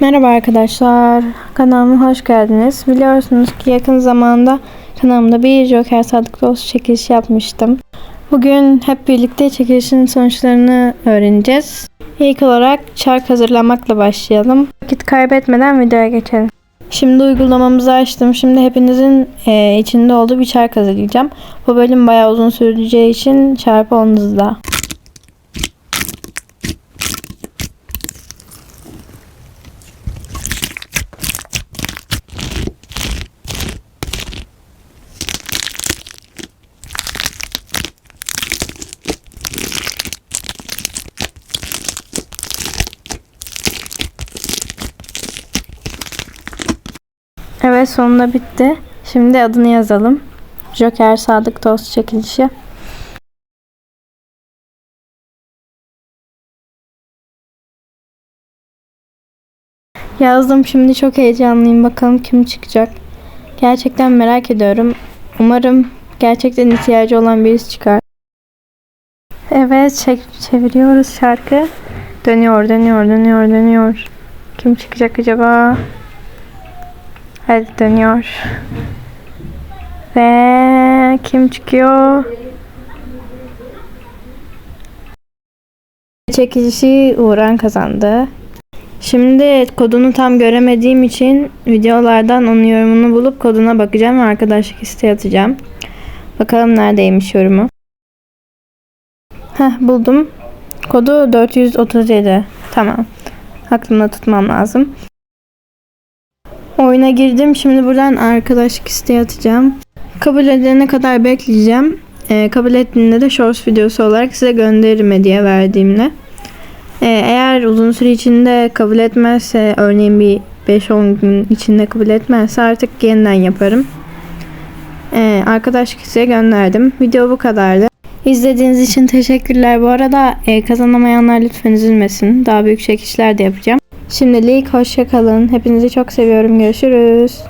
Merhaba arkadaşlar, kanalıma hoş geldiniz. Biliyorsunuz ki yakın zamanda kanalımda bir Joker Sadık Dost çekilişi yapmıştım. Bugün hep birlikte çekilişin sonuçlarını öğreneceğiz. İlk olarak çark hazırlamakla başlayalım. Vakit kaybetmeden videoya geçelim. Şimdi uygulamamızı açtım. Şimdi hepinizin eee, içinde olduğu bir çark hazırlayacağım. Bu bölüm bayağı uzun süreceği için çarpı 10 Evet sonunda bitti. Şimdi adını yazalım. Joker Sadık Tost çekilişi. Yazdım şimdi çok heyecanlıyım. Bakalım kim çıkacak. Gerçekten merak ediyorum. Umarım gerçekten ihtiyacı olan birisi çıkar. Evet çek- çeviriyoruz şarkı. Dönüyor dönüyor dönüyor dönüyor. Kim çıkacak acaba? Hadi dönüyor. Ve kim çıkıyor? Çekilişi Uğran kazandı. Şimdi kodunu tam göremediğim için videolardan onun yorumunu bulup koduna bakacağım ve arkadaşlık isteği atacağım. Bakalım neredeymiş yorumu. Heh buldum. Kodu 437. Tamam. Aklımda tutmam lazım. Oyuna girdim. Şimdi buradan arkadaşlık isteği atacağım. Kabul edene kadar bekleyeceğim. Ee, kabul ettiğinde de shorts videosu olarak size gönderirim hediye verdiğimle. Ee, eğer uzun süre içinde kabul etmezse örneğin bir 5-10 gün içinde kabul etmezse artık yeniden yaparım. Ee, arkadaşlık isteği gönderdim. Video bu kadardı. İzlediğiniz için teşekkürler. Bu arada e, kazanamayanlar lütfen üzülmesin. Daha büyük çekişler de yapacağım. Şimdilik hoşça kalın. Hepinizi çok seviyorum. Görüşürüz.